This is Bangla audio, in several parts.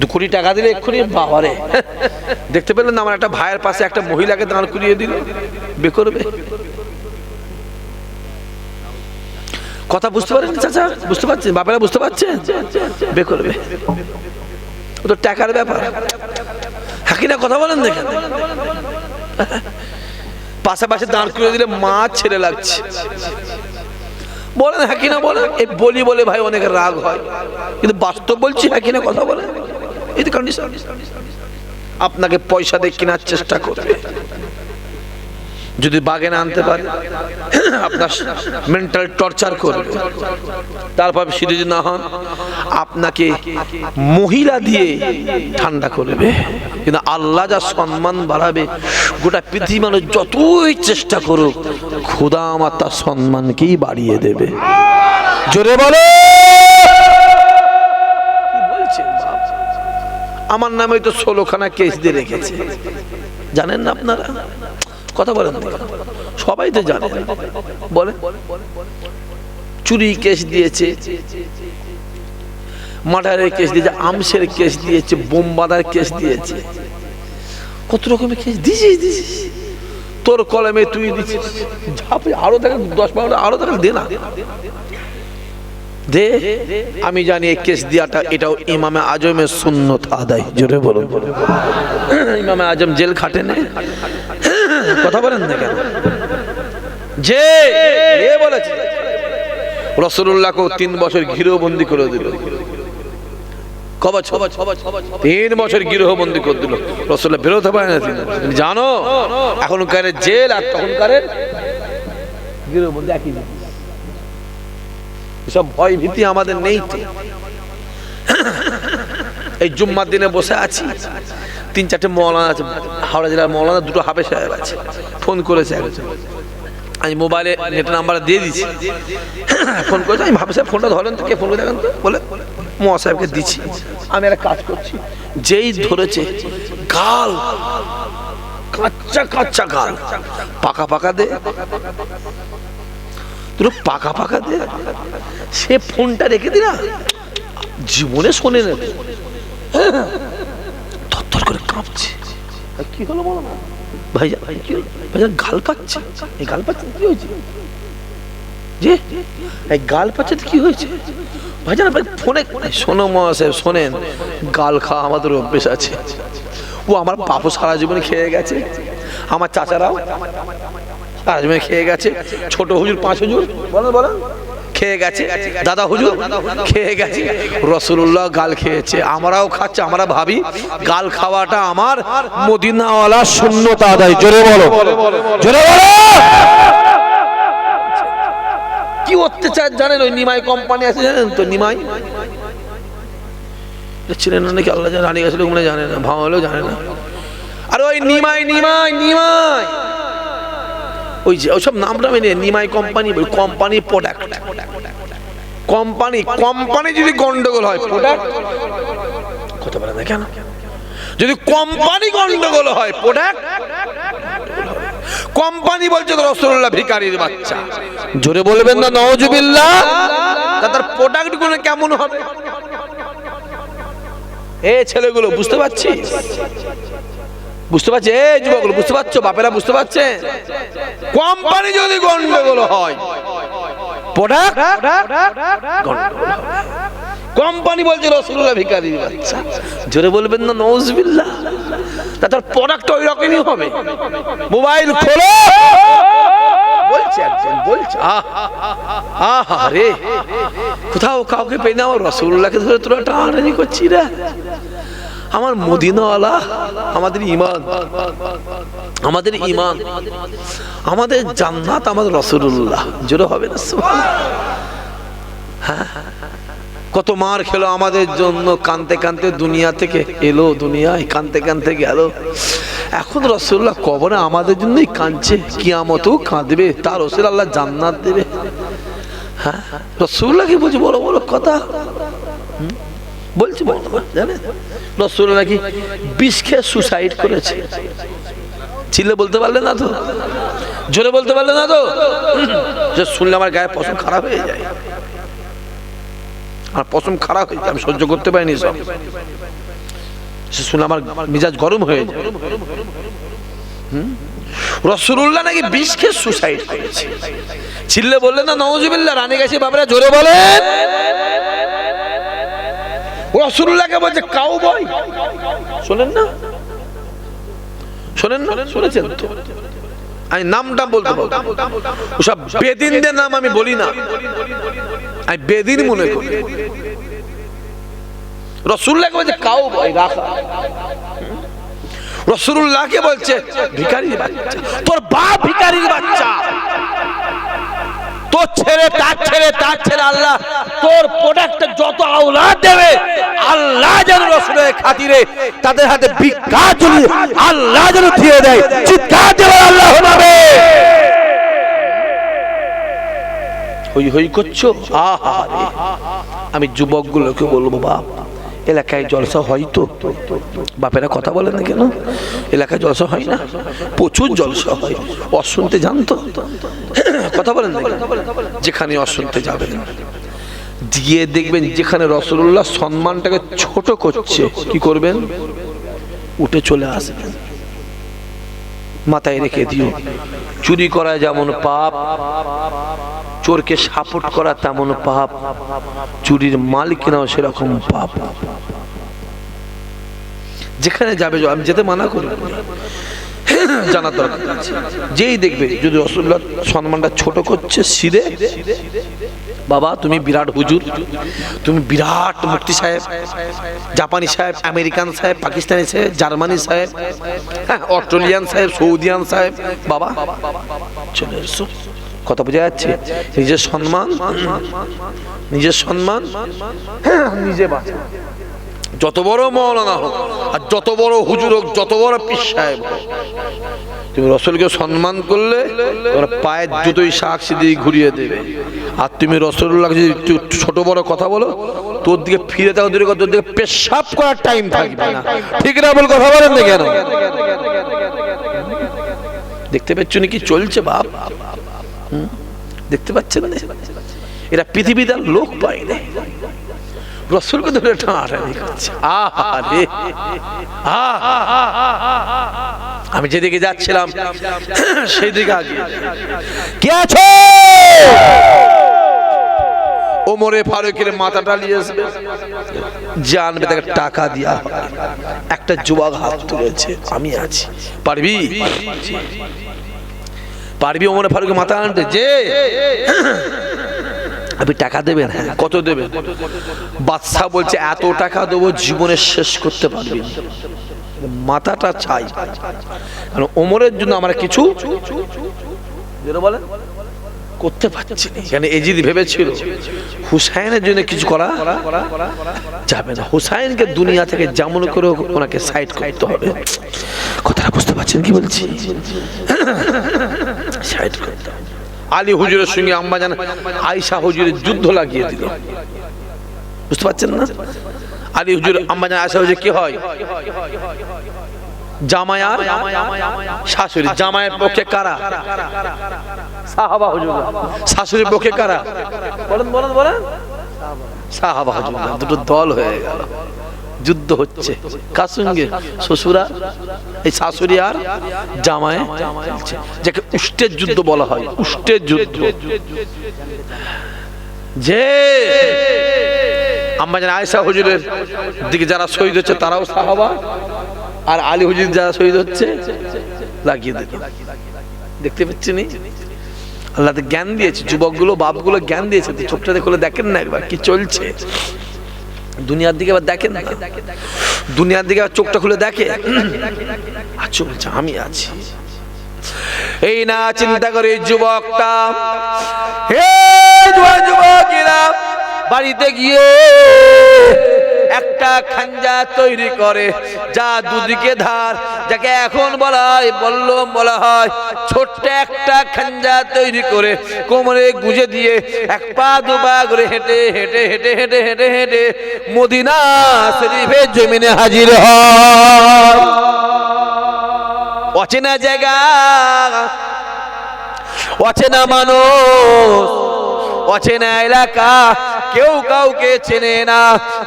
দু কোটি টাকা দিলে এক্ষুনি বাবারে। দেখতে পেলেন না, আমার একটা ভাইয়ের পাশে একটা মহিলাকে দাঁড় করিয়ে দিল। বে করবে। কথা বুঝতে পারেন চাচা? বুঝতে পারছেন? বাপেরা বুঝতে পারছেন? বে করবে। ও তো টাকার ব্যাপার। হাকিনা কথা বলেন দেখেন। পাশাপাশি দাঁড় করে দিলে মা ছেড়ে লাগছে। বলেন হ্যাঁ কিনা বলেন? এই বলি বলে ভাই অনেক রাগ হয়। কিন্তু বাস্তব বলছি হ্যাঁ কিনা কথা বলেন। আপনাকে পয়সা দিয়ে কেনার চেষ্টা করবে। যদি বাগে না আনতে পারে আপনার মেন্টাল টর্চার করবে। তারপর সিদ্ধি যদি না হন আপনাকে মহিলা দিয়ে ঠান্ডা করবে। কিন্তু আল্লাহ যা সম্মান বাড়াবে গোটা পৃথিবী মানুষ যতই চেষ্টা করুক খোদা আমার তার সম্মানকেই বাড়িয়ে দেবে। জোরে বলো আমার নামে তো ষোলোখানা কেস দিয়ে রেখেছে। জানেন না আপনারা? কথা বলেন সবাই তো জানে। বলে চুরি কেস দিয়েছে মার্ডারের কেস দিয়েছে, আমসের কেস দিয়েছে বোমবাদার কেস দিয়েছে। কত রকমের কেস দিছিস দিছিস তোর কলমে তুই দিছিস আরও দেখে দশ বারোটা আরও দেখে দে না। দে আমি জানি এই কেস দিয়াটা এটাও ইমামে আজমের সুন্নত আদায়। জোরে বলুন। ইমামে আজম জেল খাটে নে। কথা বলেন না কেন? যে এ বলেছে রসুল্লাহকে তিন বছর গৃহবন্দী করে দিল। তিন বছর গৃহবন্দী করে দিল। রসুল্লাহ বেরোতে পারে না জানো, এখনকার জেল আর তখনকার গৃহবন্দী একই। এসব ভয় ভীতি আমাদের নেই এই জুম্মার দিনে বসে আছি। তিন চারটে মৌলানা আছে, হাওড়া জেলার মৌলানা, দুটো হাফে সাহেব আছে। ফোন করেছে একজন। আমি মোবাইলে নেট নাম্বার দিয়ে দিচ্ছি। ফোন করেছে, আমি ভাবছি ফোনটা ধরেন তো, কে ফোন করে দেখেন তো, বলে মোয়া সাহেবকে দিচ্ছি। আমি একটা কাজ করছি, যেই ধরেছে, গাল, কাচ্চা কাচ্চা গাল, পাকা পাকা দে। দুটো পাকা পাকা দে। সে ফোনটা রেখে দি না জীবনে শোনে না। থরথর করে কাঁপছে। কি হলো বলো না? ভাই কি ভাইয়া গাল পাচ্ছে এই গাল পাচ্ছে কি হয়েছে? যে এই গাল পাচ্ছে কি হয়েছে? ভাইজান ভাই ফোনে শোনো মহাশয় শোনেন গাল খাওয়া আমাদের অভ্যেস আছে। ও আমার বাপু সারা জীবনে খেয়ে গেছে। আমার চাচারাও। সারা খেয়ে গেছে। ছোট হুজুর, পাঁচ হুজুর। বলেন বলেন খেয়ে গেছে। দাদা হুজুর, খেয়ে গেছে। রসুল্লাহ গাল খেয়েছে। আমরাও খাচ্ছি, আমরা ভাবি গাল খাওয়াটা আমার মদিনাওয়ালা শূন্যতা আদায়। জোরে বলো। জোরে বলো। কি অত্যাচার জানেন ওই নিমাই কোম্পানি আছে জানেন তো, নিমাই? ছিলেন না নাকি? আল্লাহ রানী গেছিল ওগুলো জানে না ভাঙ জানে না। আর ওই নিমাই নিমাই নিমাই। ওই যে ওইসব নামটা আমি নিয়ে Nimai company company product company company যদি গন্ডগোল হয় প্রোডাক্ট কথা বলে না কেন? যদি কোম্পানি গন্ডগোল হয় প্রোডাক্ট কোম্পানি বলছে তো রসগোল্লা ভিকারির বাচ্চা। জোরে বলবেন না, নওজুবিল্লাহ। তা তার প্রোডাক্টগুলো কেমন হবে? এ ছেলেগুলো, বুঝতে পারছিস? বুঝতে পারছি এই যুবকগুলো বুঝতে পারছ বাপেরা বুঝতে পারছে কোম্পানি যদি গন্ডগোল হয় কোম্পানি বলছে রসগোল্লা ভিকারি বাচ্চা জোরে বলবেন না নওজবিল্লাহ তা তার প্রোডাক্ট ওই রকমই হবে মোবাইল খোলো বলছে একজন বলছে আহা রে কোথাও কাউকে পেয়ে না আমার রসগোল্লাকে ধরে তোরা টানাটানি করছি রে আমার মদিনাওয়ালা, আমাদের ইমান আমাদের ইমান আমাদের জান্নাত আমাদের রসুল্লাহ জোরে হবে না হ্যাঁ কত মার খেলো আমাদের জন্য, কানতে কানতে দুনিয়া থেকে এলো দুনিয়ায়, কানতে কানতে গেল। এখন রসুল্লাহ কবরে আমাদের জন্যই কাঁদছে, কিয়ামতেও কাঁদবে, তার রসুল আল্লাহ জান্নাত দেবে। হ্যাঁ রসুল্লাহ কি বলছে বড় বড় কথা? বলছি বড় না জানেন? রসুল্লাহ নাকি বিষ খেয়ে সুসাইড করেছে। ছিলে বলতে পারলে না তো? জোরে বলতে পারলে না তো? যে শুনলে আমার গায়ে পছন্দ খারাপ হয়ে যায়। আর পশম খারাপ হয়ে যায়, আমি সহ্য করতে পারিনি সব। সে শুনে আমার মেজাজ গরম হয়ে যায়? রসুল্লাহ নাকি বিষ সুসাইড করেছে। চিল্লে বললেন না, নওয়াজুবিল্লাহ, রানী গেছে বাবারা জোরে বলেন। রসুল্লাহকে বলছে কাউ বয় শোনেন না? শোনেন না? শুনেছেন তো? আমি নামটা বলতে পারব ওসব বেদিনদের নাম আমি বলি না। আমি বেদিন মনে করি। রসুল্লাহকে বলছে কাউ বয় রাখা। রসুল্লাহকে বলছে ভিকারির বাচ্চা। তোর বাপ ভিকারির বাচ্চা। তোর ছেলে, তার ছেলে তার ছেলে আল্লাহ, তোর প্রোডাক্টে যত আওলাদ দেবে, আল্লাহ যেন রসুলের খাতিরে তাদের হাতে চলি আল্লাহ যেন দিয়ে দেয়। চিৎকার দেবে আল্লাহ হবে হই হই করছ। আমি যুবকগুলোকে বলব, বাপ, এলাকায় জলসা হয় তো। বাপেরা কথা বলে না কেন? এলাকায় জলসা হয় না? প্রচুর জলসা হয়। অশুনতে জানতো? কথা বলেন? যেখানে অশুনতে যাবেন। দিয়ে দেখবেন যেখানে রসুল্লাহ সম্মানটাকে ছোট করছে, কি করবেন? উঠে চলে আসবেন। মাথায় রেখে দিও। চুরি করা যেমন পাপ, চোরকে সাপোর্ট করা তেমন পাপ, চুরির মালিকেরাও সেরকম পাপ। যেখানে যাবে, আমি যেতে মানা করি। জানার দরকার। যেই দেখবে, যদি রসুল্লাহ সম্মানটা ছোট করছে সিরে বাবা, তুমি বিরাট হুজুর। তুমি বিরাট মুক্তি সাহেব, জাপানি সাহেব, আমেরিকান সাহেব, পাকিস্তানি সাহেব, জার্মানি সাহেব হ্যাঁ অস্ট্রেলিয়ান সাহেব, সৌদিয়ান সাহেব, বাবা চলে এসো কথা বোঝা যাচ্ছে? নিজের সম্মান নিজের সম্মান নিজে বাঁচা। যত বড় মৌলানা হোক আর যত বড় হুজুর হোক, যত বড় পীর সাহেব হোক, তুমি রসুলকে সম্মান করলে পায়ের জুতোই শাক দিয়ে ঘুরিয়ে দেবে। আর তুমি রসুল্লাহ যদি একটু ছোট বড় কথা বলো, তোর দিকে ফিরে থাকো দূরে তোর দিকে পেশাব করার টাইম থাকবে না। ঠিক না বল কথা বলেন না কেন? দেখতে পাচ্ছ কি চলছে বাপ? দেখতে পাচ্ছেন না? এরা পৃথিবীতে লোক পায় না। রসুলকে ধরে টানাটানি করছে। আহারে আহা আমি যেদিকে যাচ্ছিলাম সেই দিকে আগে কে আছো? ওমরে ফারুকের মাথাটা নিয়ে আসবে জানবে তাকে টাকা দিয়া একটা যুবক হাত তুলেছে। আমি আছি। পারবি? পারবি। ওমরে ফারুকের মাথা আনতে? যে। আপনি টাকা দেবেন? হ্যাঁ কত দেবেন? বাদশাহ বলছে, এত টাকা দেবো, জীবনে শেষ করতে পারবি না। মাথাটা চাই। কারণ ওমরের জন্য আমরা কিছু বলেন, করতে পারছি না। এখানে এজিদ ভেবেছিল, হুসাইনের জন্য কিছু করা যাবে না। হুসাইনকে দুনিয়া থেকে যেমন করে ওনাকে সাইড করতে হবে। কথাটা বুঝতে পারছেন কি বলছি? সাইড করতে হবে। আলী হুজুরের সঙ্গে আম্মা জান আয়সা হুজুরের যুদ্ধ লাগিয়ে দিল। বুঝতে পারছেন না? আলী হুজুর আম্মা জান আয়সা হুজুর, কি হয়? জামায়ার শাশুড়ি, জামায়ের পক্ষে কারা? সাহাবা হুজুর। শাশুড়ির পক্ষে কারা? বলেন বলেন বলেন। সাহাবা হুজুর, দুটো দল হয়ে গেল। যুদ্ধ হচ্ছে। কার সঙ্গে শ্বশুরা, এই শাশুড়ি আর জামায় যাকে উষ্টের যুদ্ধ বলা হয়, উষ্টের যুদ্ধ। যে আম্মা জান আয়েশা হুজুরের দিকে যারা শহীদ হচ্ছে, তারাও সাহাবা, আর আলী হুজুর যারা শহীদ হচ্ছে, লাগিয়ে দিল। দেখতে পাচ্ছেন আল্লাহ জ্ঞান দিয়েছে, যুবকগুলো, বাপগুলো জ্ঞান দিয়েছে। তো চোখটা খুলে দেখেন না একবার কি চলছে। দুনিয়ার দিকে আবার দেখেন দুনিয়ার দিকে আবার চোখটা খুলে দেখে? আচ্ছা বলছে আমি আছি। এই না, চিন্তা করে যুবকটা। হে যুবকেরা বাড়িতে গিয়ে একটা খাঞ্জা তৈরি করে, যা দুদিকে ধার, যাকে এখন বলা হয়, বল্লম বলা হয়, ছোট্ট একটা খাঞ্জা তৈরি করে কোমরে গুজে দিয়ে এক পা দু পা করে হেঁটে হেঁটে হেঁটে হেঁটে হেঁটে হেঁটে মদিনা শরীফের জমিনে হাজির হয়। অচেনা জায়গা, অচেনা মানুষ, অচেনা এলাকা কেউ কাউকে চেনে না,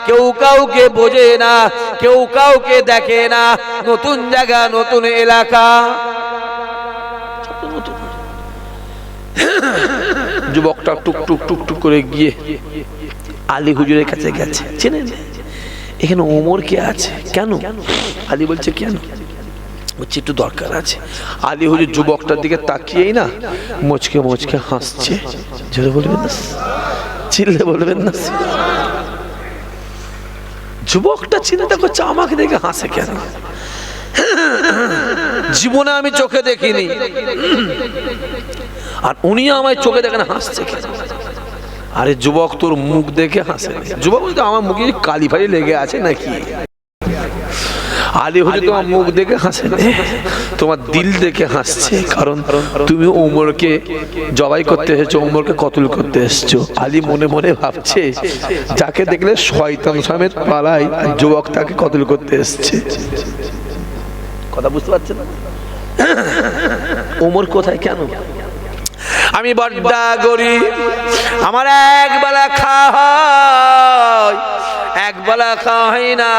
কেউ কাউকে বোঝে না, কেউ কাউকে দেখে না। নতুন জায়গা, নতুন এলাকা। যুবকটা টুক টুক টুক টুক করে গিয়ে আলী হুজুরের কাছে গেছে। চেনে এখানে ওমর কে আছে? কেন? আলী বলছে, কেন? বলছে, একটু দরকার আছে। আলী হুজুর যুবকটার দিকে তাকিয়েই না, মুচকে মুচকে হাসছে। জোরে বলবেন না চিল্লে বলবেন না। যুবকটা চিন্তা করছে, আমাকে দেখে হাসে কেন? জীবনে আমি চোখে দেখিনি। আর উনি আমায় চোখে দেখেন হাসছে কেন? আরে যুবক তোর মুখ দেখে হাসে যুবক আমার মুখে কালি ফালি লেগে আছে নাকি? আলী হলে তোমার মুখ দেখে হাসে। না। তোমার দিল দেখে হাসছে। কারণ তুমি ওমরকে জবাই করতে এসেছ ওমরকে কতল করতে এসেছ। আলী মনে মনে ভাবছে যাকে দেখলে শয়তান সমেত আর যুবক তাকে কতল করতে এসছে। কথা বুঝতে পারছেন না? ওমর কোথায় কেন? আমি বড্ডা গরি আমার এক বেলা খাওয়া হয়। এক বেলা খাওয়া হয় না।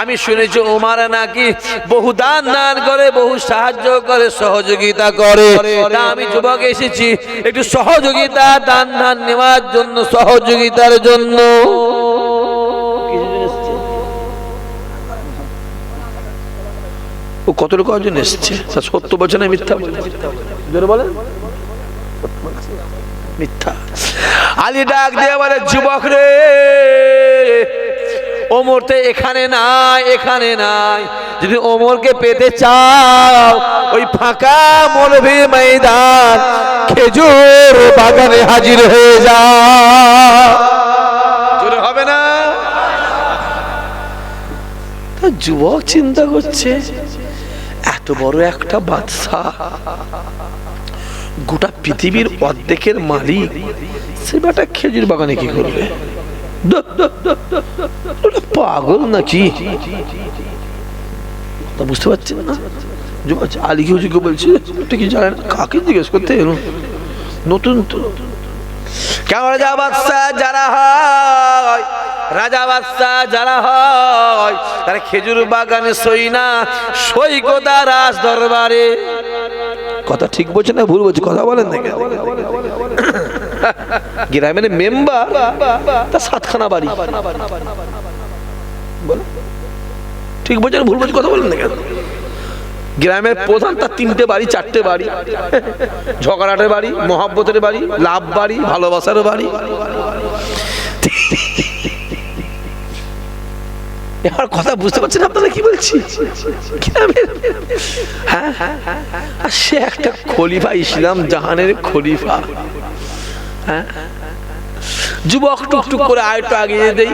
আমি শুনেছি ওমার নাকি বহু দান দান করে, বহু সাহায্য করে, সহযোগিতা করে। তা আমি যুবক এসেছি, একটু সহযোগিতা, দান দান নেওয়ার জন্য, সহযোগিতার জন্য। ও কত লোক একজন এসছে? সত্য না মিথ্যা বলে বলেন। মিথ্যা। আলী ডাক দিয়ে বলে, যুবক রে ওমর তো এখানে নাই এখানে নাই। যদি ওমরকে পেতে চাও, ওই ফাঁকা মৌলভী ময়দান খেজুর বাগানে হাজির হয়ে যা। হবে না? যুবক চিন্তা করছে, এত বড় একটা বাদশাহ গোটা পৃথিবীর অর্ধেকের মালিক, সে বেটা খেজুর বাগানে কি করবে? পাগল নাকি? তা বুঝতে পারছেন না। যুবক আলী হুজুকে বলছে? এটা কি জানেন? কাকে জিজ্ঞেস করতে এলো? নতুন তো কেমন রাজা বাদশাহ যারা হয়? রাজা বাদশাহ যারা হয় তারা খেজুর বাগানে সই না সই কোদা রাজ দরবারে কথা ঠিক বলছে না ভুল বলছে কথা বলেন না? গ্রামের মেম্বার, তা সাতখানা বাড়ি। ঠিক বলছেন ভুল বলছে? কথা বলেন না কেন? গ্রামের প্রধান তার তিনটে বাড়ি, চারটে বাড়ি, ঝগড়াটের বাড়ি, মহাব্বতের বাড়ি, লাভ বাড়ি ভালোবাসার বাড়ি। এবার কথা বুঝতে পারছেন আপনারা কি বলছি? গ্রামের হ্যাঁ আর সে একটা খলিফা, ইসলাম জাহানের খলিফা। হ্যাঁ যুবক টুকটুক করে আরেকটু আগিয়ে দেই।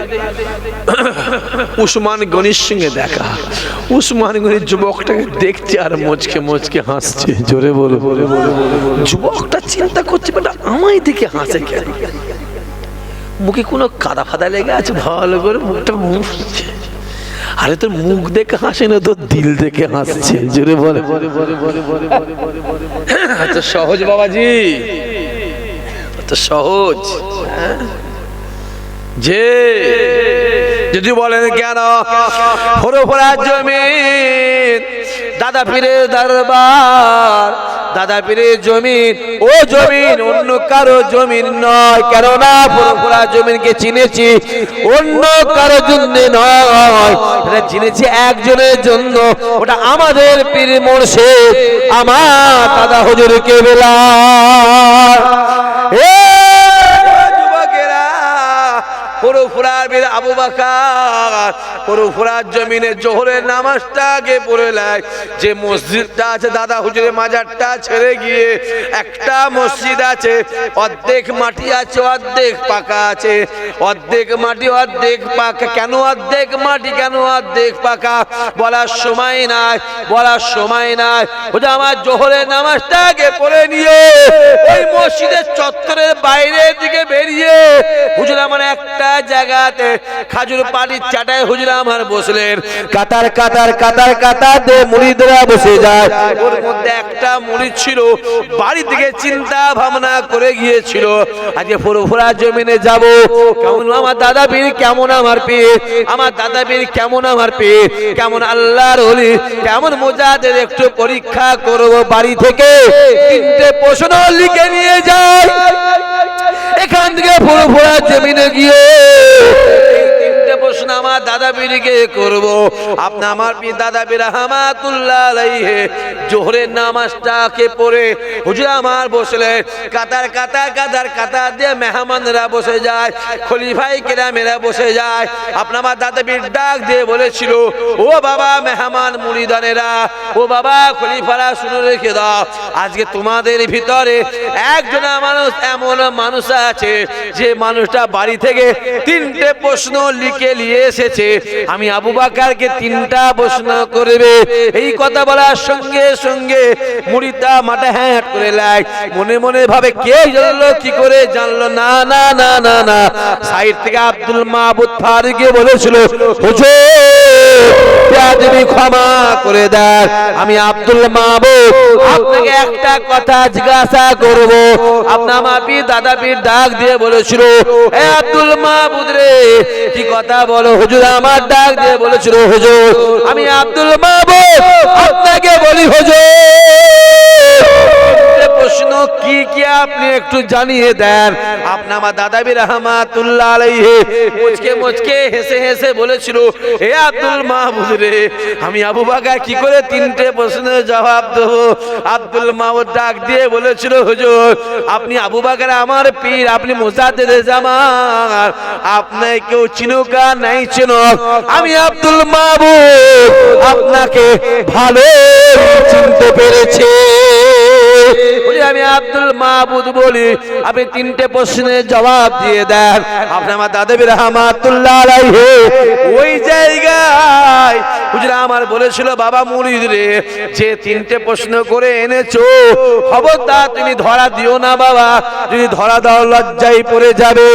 উসমান গনির সঙ্গে দেখা। উসমান গনি যুবকটাকে দেখছে আর মুচকে মুচকে হাসছে। জোরে বলে। বলে যুবকটা চিন্তা করছে, বেটা, আমায় দেখে হাসে কেন? মুখে কোনো কাদা ফাদা লেগে আছে, ভালো করে মুখটা মুছছে। আরে, তোর মুখ দেখে হাসে না, তোর দিল দেখে হাসছে। জোরে বলে। বলে বলে বলে বলে বলে বলে বলে সহজ বাবাজি। তো সহজ হ্যাঁ? যে যদি বলেন কেন হরফরা জমিন দাদা পীরের দরবার দাদা পীরের জমিন, ও জমিন অন্য কারও জমিন নয়, কেননা ফোরফোরা জমিনকে চিনেছি, অন্য কারও জন্য নয়। এটা চিনেছি একজনের জন্য, ওটা আমাদের পীর মোর্শেদ, আমার দাদা হুজুর কেবেলা। এ অর্ধেক মাটি আছে, অর্ধেক পাকা আছে। অর্ধেক মাটি, অর্ধেক পাকা। কেন অর্ধেক মাটি, কেন অর্ধেক পাকা? বলার সময় নাই, বলার সময় নাই। ওটা আমার জোহরের নামাজটা আগে পড়ে নিয়ে ওই মসজিদের চত্বরের বাইরের দিকে বেরিয়ে আমার একটা জায়গা জায়গাতে খাজুর পাটির চাটায় হুজুর আমার বসলেন। কাতার কাতার কাতার কাতার দে মুড়িদরা বসে যায়। ওর মধ্যে একটা মুড়ি ছিল বাড়ি থেকে চিন্তা ভাবনা করে গিয়েছিল। আজকে ফুরফুরা জমিনে যাব। কেমন আমার দাদা পীর কেমন আমার পীর? আমার দাদা পীর কেমন আমার পীর? কেমন আল্লাহর ওলি? কেমন মোজাদের একটু পরীক্ষা করব বাড়ি থেকে? তিনটে প্রশ্ন লিখে নিয়ে যাই। এখান থেকে ফুরফুরা জমিনে গিয়ে এই তিনটে প্রশ্ন আমার দাদা পীরকে করব। আপনি আমার পীর দাদা পীর রহমাতুল্লাহ আলাইহি। জোহরের নামাজটাকে পড়ে হুজুর আমার বসলে, কাতার কাতার কাতার কাতার দিয়ে মেহমানরা বসে যায়, খলিফাই কেরামেরা বসে যায়। আপনি আমার দাদা পীর ডাক দিয়ে বলেছিল, ও বাবা মেহমান মুড়িদানেরা, ও বাবা খলিফারা শুনে রেখে দাও। আজকে তোমাদের ভিতরে একজন মানুষ এমন মানুষ আছে, যে মানুষটা বাড়ি থেকে তিনটে প্রশ্ন লিখে নিয়ে এসেছে। আমি আবু বাকারকে তিনটা প্রশ্ন করবে। এই কথা বলার সঙ্গে সঙ্গে মুড়িটা মাঠে হ্যাঁ করে লাই। মনে মনে ভাবে কে জানলো, কি করে জানলো? না না না না না। সাইড থেকে আব্দুল মাহবুদ ফারুকে বলেছিল তুমি ক্ষমা করে দেন আমি আব্দুল মাহবুব আপনাকে একটা কথা জিজ্ঞাসা করব। আপনার মা পীর দাদা পীর ডাক দিয়ে বলেছিল আব্দুল মাহবুদ রে, কি কথা বলো হুজুর আমার ডাক দিয়ে বলেছিল হুজুর আমি আব্দুল মাহবুব আপনাকে বলি হুজুর। প্রশ্ন কি কি আপনি একটু জানিয়ে দেন? আপনি আমার দাদাবি রহমাতুল্লাহ মুচকে মুচকে হেসে হেসে বলেছিল হে আব্দুল মাহমুদ রে, আমি আবু বাকা কি করে তিনটে প্রশ্নের জবাব দেব? আব্দুল মাহমুদ ডাক দিয়ে বলেছিল, হুজুর, আপনি আবু বাকার আমার পীর, আপনি মুসাদ্দেদ জামান আপনি কেউ চিনুকা নাই চিনুক। আমি আব্দুল মাহবুব আপনাকে ভালো চিনতে পেরেছি। বলি, আমি আব্দুল মাহবুদ বলি। আপনি তিনটে প্রশ্নের জবাব দিয়ে দেন। আপনি আমার দাদেবী রহমাতুল্লাহ ওই জায়গায় হুজুর আমার বলেছিল, বাবা মুরিদ রে, যে তিনটে প্রশ্ন করে এনেছো, খবরদার তুমি ধরা দিও না বাবা। যদি ধরা দাও, লজ্জায় পড়ে যাবে।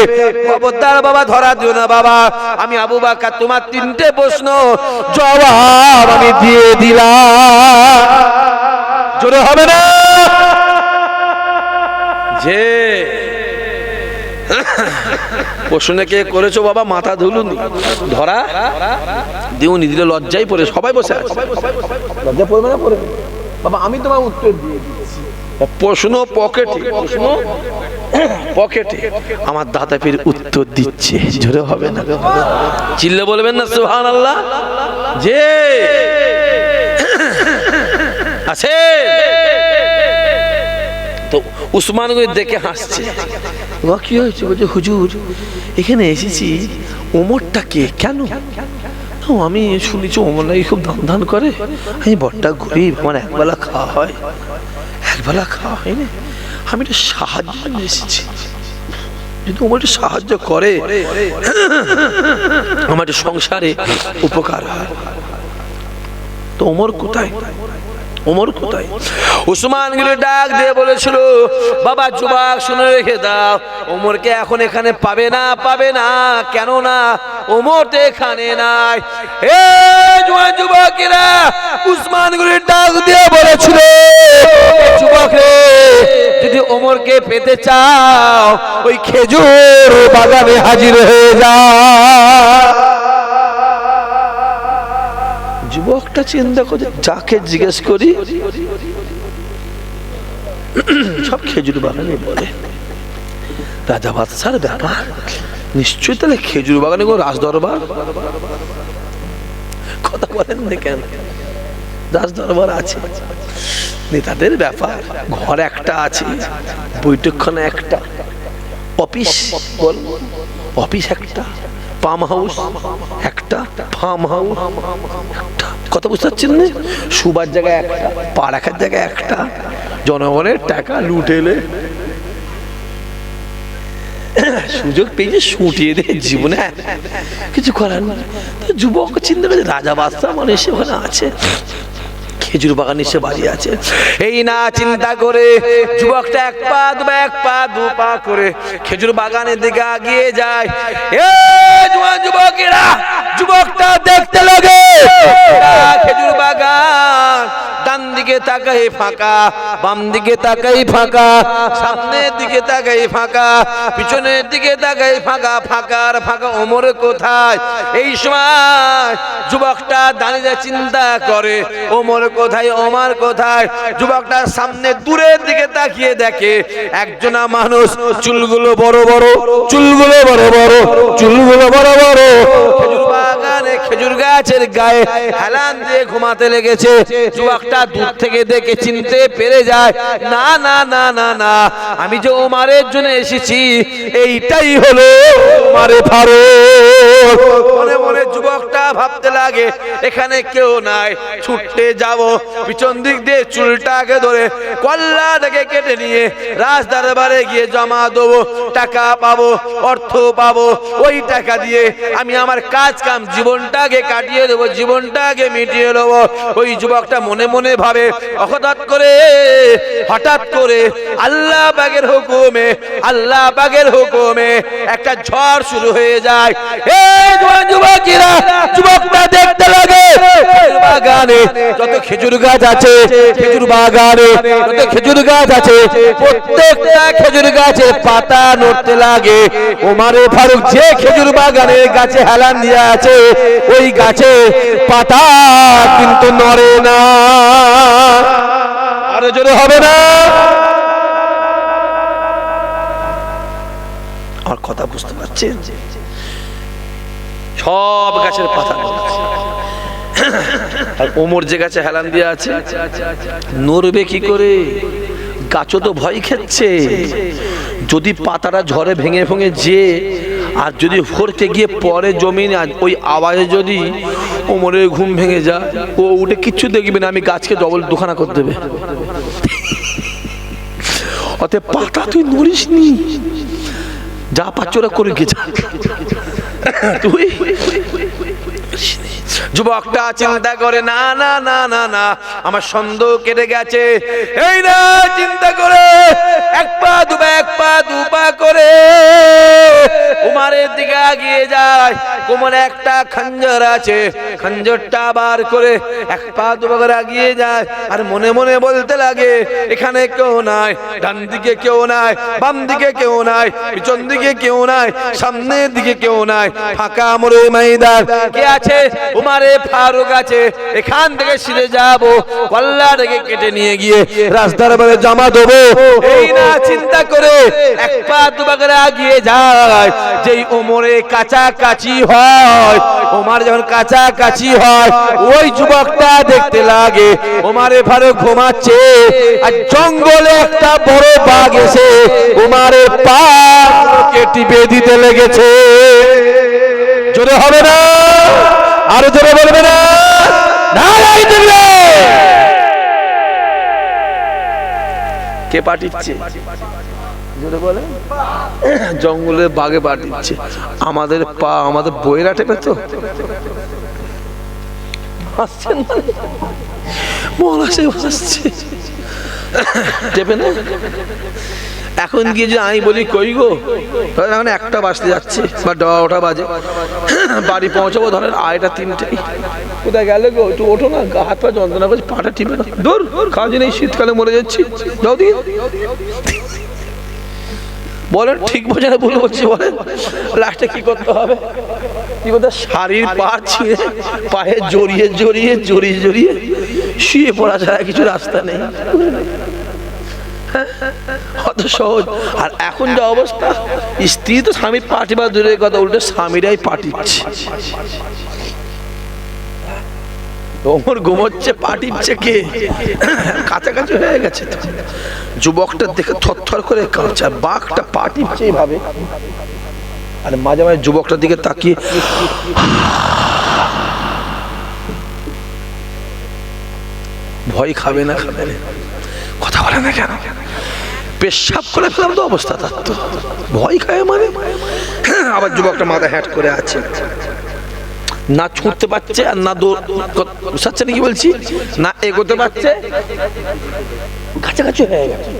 খবরদার বাবা, ধরা দিও না বাবা। আমি আবু বাকা তোমার তিনটে প্রশ্ন জবাব আমি দিয়ে দিলাম। জোরে হবে না? যে প্রশ্নে কে করেছ বাবা মাথা ধুলুন। ধরা? দিউনি দিলে লজ্জাই পড়ে সবাই বসে আছে। লজ্জা পড়বে না পড়বে। বাবা আমি তোমার উত্তর দিয়ে দিচ্ছি। প্রশ্ন পকেটে প্রশ্ন পকেটে। আমার দাদা পীর উত্তর দিচ্ছে জোরে হবে না। চিল্লে বলবেন না সুহান আল্লাহ যে আছে। উসমান দেখে হাসছে। ও কি হয়েছে বলছে, হুজুর, এখানে এসেছি ওমরটা কে কেন আমি শুনেছি ওমর নাকি খুব ধান ধান করে। আমি বড্ডা গরিব, আমার একবেলা খাওয়া হয়। একবেলা খাওয়া হয় না আমি একটু সাহায্য এসেছি। যদি ওমর একটু সাহায্য করে, আমার সংসারে উপকার হয়। তো ওমর কোথায়? ওমর কোথায়? উসমান গিলে ডাক দিয়ে বলেছিল, বাবা, যুবক, শুনে রেখে দাও। ওমরকে এখন এখানে পাবে না পাবে না। কেন না ওমর তো এখানে নাই। এ জোয়ান যুবকেরা, উসমান গিলে ডাক দিয়ে বলেছিল, "এ যুবক যদি ওমরকে পেতে চাও, ওই খেজুর বাগানে হাজির হয়ে যা। যুবকটা চিন্তা করে, যাকে জিজ্ঞেস করি, সব খেজুর বাগানে বলে, রাজা বাদশার ব্যাপার নিশ্চয়ই তাহলে খেজুর বাগানে কোনো রাজ দরবার কথা বলেন না কেন? রাজ দরবার আছে। নেতাদের ব্যাপার, ঘর একটা আছে, বৈঠকখানা একটা, অফিস বল, অফিস একটা। পাম হাউস একটা ফার্ম হাউস কথা বুঝতে পারছেন না? শুবার জায়গায় একটা, পা রাখার জায়গায় একটা। জনগণের টাকা লুটেলে সুযোগ পেয়ে যে শুটিয়ে দেয় জীবনে। কিছু করার যুবক চিন্তা করে, রাজা বাদশাহ মানে সে ওখানে আছে। খেজুর বাগান এসে বাড়ি আছে। এই না চিন্তা করে যুবকটা এক পা দু এক পা দু পা করে খেজুর বাগানের দিকে আগিয়ে যায়। এ যুবকেরা, যুবকটা দেখতে লাগে। খেজুর বাগান দিকে তাকাই ফাঁকা, বাম দিকে তাকাই ফাঁকা, সামনের দিকে তাকাই ফাঁকা, পিছনের দিকে তাকাই ফাঁকা ফাঁকা আর ফাঁকা ওমর কোথায়? এই সময় যুবকটা দাঁড়িয়ে চিন্তা করে, ওমর কোথায়, ওমার কোথায়? যুবকটা সামনে দূরের দিকে তাকিয়ে দেখে, একজনা মানুষ চুলগুলো বড় বড়, চুলগুলো বড় বড়, চুলগুলো বড় বড়। খেজুর বাগানে খেজুর গাছের গায়ে হেলান দিয়ে ঘুমাতে লেগেছে। যুবকটা দূর থেকে দেখে চিনতে পেরে যায়। না না না না না, আমি যে ওমারের জন্য এসেছি, এইটাই হলো ওমারে ফারুক। মনে মনে যুবকটা ভাবতে লাগে, এখানে কেউ নাই ছুটতে যাব, পিছন দিক দিয়ে চুলটাকে ধরে কল্লা থেকে কেটে নিয়ে রাজ দরবারে গিয়ে জমা দেবো, টাকা পাবো, অর্থ পাবো। ওই টাকা দিয়ে আমি আমার কাজ কাম জীবনটাকে কাটিয়ে দেবো, জীবনটাকে মিটিয়ে দেবো ওই যুবকটা মনে মনে ভাবে হঠাৎ করে হঠাৎ করে আল্লাহ বাগের হুকুমে, আল্লাহ বাগের হুকুমে একটা ঝড় শুরু হয়ে যায়। খেজুর গাছ বাগানে পাতা নড়তে লাগে। যে খেজুর গাছে হেলান দিয়ে আছে, ওই গাছে পাতা কিন্তু নড়ে না। আরও জোরে হবে না। কথা বুঝতে পারছেন? সব গাছের পাতা আর ওমর যে গাছে হেলান দিয়ে আছে, নড়বে কি করে? গাছও তো ভয় খাচ্ছে। যদি পাতাটা ঝড়ে ভেঙে ভেঙে যে, আর যদি ভরতে গিয়ে পরে জমিন ওই আওয়াজে যদি ওমরের ঘুম ভেঙে যা, ও উঠে কিচ্ছু দেখবে না, আমি গাছকে জবল দুখানা করে দেবে। অতএব পাতা তুই নড়িস নি। যা পাচ্ছ ওরা করে গেছে তুই যুবকটা চিন্তা করে, না না না না না, আমার সন্দেহ কেটে গেছে। এই না, চিন্তা করে, এক পা, দু পা, এক পা, দু পা করে। উমারের দিকে আগিয়ে যায়, কোমরে একটা খঞ্জর আছে, খঞ্জরটা বার করে এক পা, দু পা করে আগিয়ে যায়, আর মনে মনে বলতে লাগে, এখানে কেউ নাই, ডান দিকে কেউ নাই, বাম দিকে কেউ নাই, পিছন দিকে কেউ নাই, সামনের দিকে কেউ নাই, ফাঁকা মরে ময়দান। কে আছে? উমারে ফারুক আছে, এখান থেকে সিরে যাব কল্লা থেকে কেটে নিয়ে গিয়ে রাস্তার বারে জমা দেবো। এই না চিন্তা করে এক পা দুপা করে আগিয়ে যায়, যেই ওমরে কাছাকাছি হয়, ওমার যখন কাছাকাছি হয়, ওই যুবকটা দেখতে লাগে, ওমারে ফারুক ঘুমাচ্ছে, আর জঙ্গলে একটা বড় বাঘ এসে ওমারের পা টিপে দিতে লেগেছে। জোরে হবে না? আরও জোরে বলবে না? কে পাঠিয়েছে? জোরে জঙ্গলে বাঘে পাঠিয়েছে। আমাদের পা, আমাদের বইয়েরা টেপে তো। হাসছে টেপে না? এখন গিয়ে যদি আমি বলি, কই গো? এখন একটা বাজতে যাচ্ছে, বা ওটা বাজে। বাড়ি পৌঁছাবো, ধরেন আড়াইটা তিনটে কোথায় গেলে গো? একটু ওঠো না, গা, হাত পা যন্ত্রণা করছে, পাটা টিপে না। দূর খাওয়া নেই শীতকালে মরে যাচ্ছি। যাও দিকে বলেন, ঠিক বোঝে না ভুল বলছি, বলেন। লাস্টে কি করতে হবে? কি করতে শাড়ির পা ছিঁড়ে, পায়ে জড়িয়ে জড়িয়ে জড়িয়ে জড়িয়ে, শুয়ে পড়া ছাড়া কিছু রাস্তা নেই। অত সহজ। আর এখন যা অবস্থা, স্ত্রী তো স্বামীর পাটি বা দূরের কথা, উল্টে স্বামীরাই পাঠিচ্ছে ওমর ঘুমোচ্ছে পাঠিচ্ছে কে? কাছাকাছি হয়ে গেছে। যুবকটা দেখে থরথর করে আর বাঘটা পাঠিচ্ছে এইভাবে। আর মাঝে মাঝে যুবকটার দিকে তাকিয়ে, ভয় খাবে না খাবে না। কথা বলে না কেন? পেশাব করে ফেলাম তো অবস্থা তার তো। ভয় খায় মানে। আবার যুবকটা মাথা হ্যাট করে আছে। না ছুটতে পারছে আর না দৌড় নাকি বলছি? না এগোতে পারছে। কাছাকাছি হয়ে গেছে।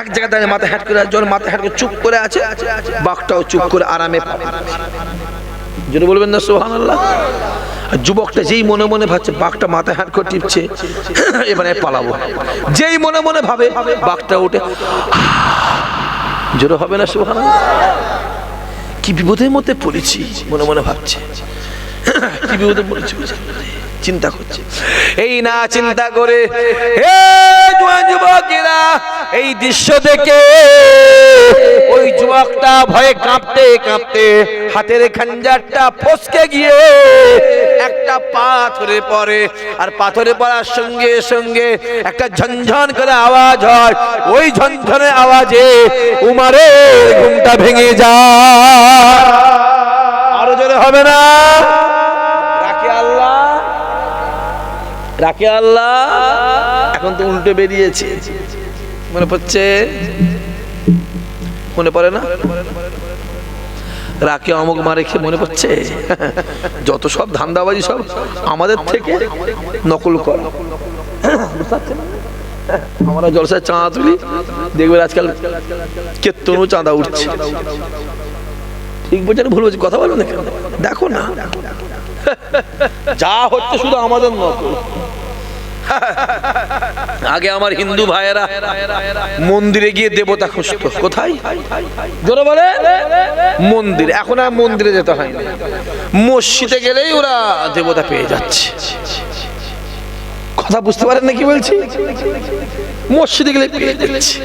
এক জায়গায় দাঁড়িয়ে মাথা হ্যাট করে জন মাথা হ্যাট করে চুপ করে আছে, বাঘটাও চুপ করে আরামে যেটা বলবেন না সোহান আল্লাহ যুবকটা যেই মনে মনে ভাবছে, বাঘটা মাথায় হাত করে টিপছে, এবারে পালাবো। যেই মনে মনে ভাবে, বাঘটা উঠে, জোরে হবে না শুভ কি বিপদের মধ্যে পড়েছি, মনে মনে ভাবছে। কি বিপদে পড়েছি চিন্তা করছে। এই না চিন্তা করে, হে যুবকেরা, এই দৃশ্য দেখে ওই যুবকটা ভয়ে কাঁপতে কাঁপতে হাতের খাঞ্জারটা ফসকে গিয়ে একটা পাথরে পড়ে। আর পাথরে পড়ার সঙ্গে সঙ্গে একটা ঝনঝন করে আওয়াজ হয়। ওই ঝনঝনের আওয়াজে উমারের ঘুমটা ভেঙে যায়। আরও জোরে হবে না? রাখে আল্লাহ। এখন তো উল্টে বেরিয়েছে। মনে পড়ছে? মনে পড়ে না? রাকে অমুক মারে খেয়ে মনে পড়ছে? যত সব ধান্দাবাজি সব আমাদের থেকে নকল কর। আমরা জলসায় চাঁদা তুলি দেখবেন আজকাল কেতনও চাঁদা উঠছে। ঠিক বলছেন ভুল বলছি? কথা বলো না দেখো না। যা হচ্ছে শুধু আমাদের নকল। আগে আমার হিন্দু ভাইয়েরা মন্দিরে গিয়ে দেবতা খুঁজত কোথায়? বলে। মন্দির। এখন আর মন্দিরে যেতে হয় না। মসজিদে গেলেই ওরা দেবতা পেয়ে যাচ্ছে। কথা বুঝতে পারেন নাকি বলছি? মসজিদে গেলে পেয়ে যাচ্ছে।